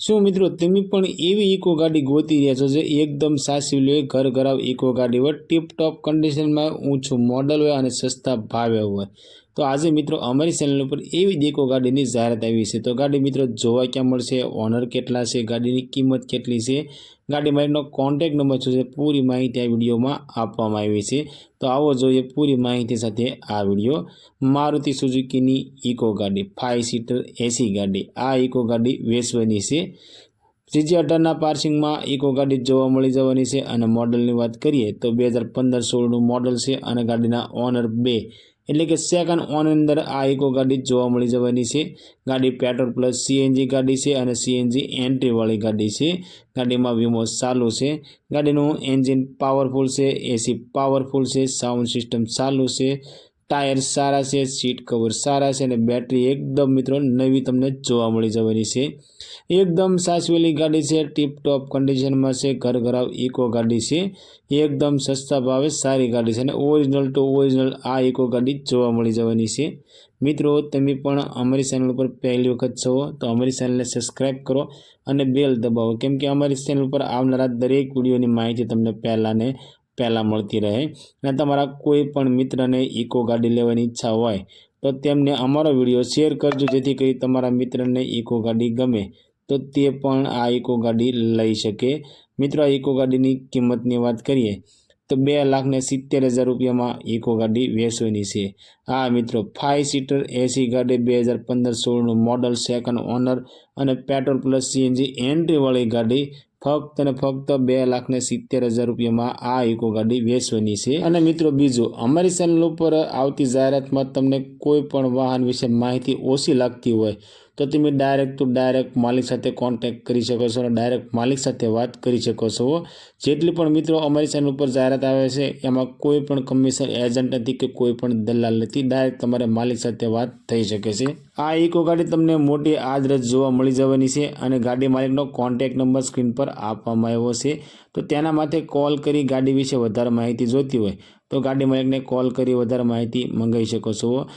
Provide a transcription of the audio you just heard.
શું મિત્રો, તમે પણ એવી ઇકો ગાડી ગોતી રહ્યા છો જે એકદમ સાચી લે, ઘર ઘરાવ ઇકો ગાડી હોય ટીપ ટોપ કન્ડિશનમાં ઊંચું મોડલ હોય અને સસ્તા ભાવે હોય. તો આજે મિત્રો અમારી ચેનલ ઉપર એવી જ ગાડીની જાહેરાત આવી છે. તો ગાડી મિત્રો જોવા ક્યાં મળશે? ઓનર કેટલા છે? ગાડીની કિંમત કેટલી છે? ગાડી માલિકનો કોન્ટેક નંબર શું છે? પૂરી માહિતી આ વિડીયોમાં આપવામાં આવી છે. તો આવો જોઈએ પૂરી માહિતી સાથે આ વીડિયો. મારુતિ સુઝુકીની ઇકો ગાડી ફાઇવ સીટર એસી ગાડી, આ ઇકો ગાડી વેચવાની છે. સીજી અઢારના પાર્સિંગમાં ઇકો ગાડી જોવા મળી જવાની છે. અને મોડલની વાત કરીએ તો બે હજાર પંદર સોળનું મોડલ છે અને ગાડીના ઓનર બે. એટલે કે સેકન્ડ ઓન અંદર આ ઇકો ગાડી જોવા મળી જવાની છે. ગાડી પેટ્રોલ પ્લસ સીએનજી ગાડી છે અને સીએનજી એન્ટ્રીવાળી ગાડી છે. ગાડીમાં વીમો ચાલુ છે. ગાડીનું એન્જિન પાવરફુલ છે એસી પાવરફુલ છે સાઉન્ડ સિસ્ટમ ચાલુ છે. ટાયર સારા છે, સીટ કવર સારા છે અને બેટરી એકદમ મિત્રો નવી તમને જોવા મળી જવાની છે. એકદમ સાચવેલી ગાડી છે ટીપ ટોપ કન્ડિશનમાં છે ઘર ઘરાવ ઇકો ગાડી છે. એકદમ સસ્તા ભાવે સારી ગાડી છે અને ઓરિજિનલ ટુ ઓરિજિનલ આ ઇકો ગાડી જોવા મળી જવાની છે. મિત્રો, તમે પણ અમારી ચેનલ ઉપર પહેલી વખત છો તો અમારી ચેનલને સબસ્ક્રાઈબ કરો અને બેલ દબાવો. કેમ કે અમારી ચેનલ ઉપર આવનારા દરેક વિડીયોની માહિતી તમને પહેલાં ને પહેલાં મળતી રહે. અને તમારા કોઈ પણ મિત્રને ઇકો ગાડી લેવાની ઈચ્છા હોય, તો તેમને અમારો વીડિયો શેર કરજો, જેથી કરી તમારા મિત્રને ઇકો ગાડી ગમે, તો તે પણ આ ઇકો ગાડી લઈ શકે. મિત્રો, આ ઇકો ગાડીની કિંમતની વાત કરીએ, તો બે લાખને સિત્તેર હજાર રૂપિયામાં ઇકો ગાડી વેચવાની છે. આ મિત્રો ફાઇવ સીટર એસી ગાડી બે હજાર પંદર સોળનું મોડલ સેકન્ડ ઓનર અને પેટ્રોલ પ્લસ સીએનજી એન્ટ્રીવાળી ગાડી ફક્ત અને ફક્ત બે લાખને સિત્તેર હજાર રૂપિયામાં આ ઇકો ગાડી વેચવાની છે. અને મિત્રો બીજું, અમારી ચેનલ ઉપર આવતી જાહેરાતમાં તમને કોઈ પણ વાહન વિશે માહિતી ઓછી લાગતી હોય તો તમે ડાયરેક્ટ ટુ ડાયરેક્ટ માલિક સાથે કોન્ટેક્ટ કરી શકો છો અને ડાયરેક્ટ માલિક સાથે વાત કરી શકો છો. જેટલી પણ મિત્રો અમારી ચેનલ ઉપર જાહેરાત આવે છે, એમાં કોઈ પણ કમિશન એજન્ટ નથી કે કોઈ પણ દલાલ નથી. ડાયરેક્ટ તમારે માલિક સાથે વાત થઈ શકે છે. આ ઇકો ગાડી તમને મોટી આદરજ જોવા મળી જવાની છે અને ગાડી માલિકનો કોન્ટેક્ટ નંબર સ્ક્રીન પર આપવામાં આવ્યો છે. તો તેના માટે કોલ કરી ગાડી વિશે વધારે માહિતી જોતી હોય તો ગાડી માલિકને કોલ કરી વધારે માહિતી મંગાવી શકો છો.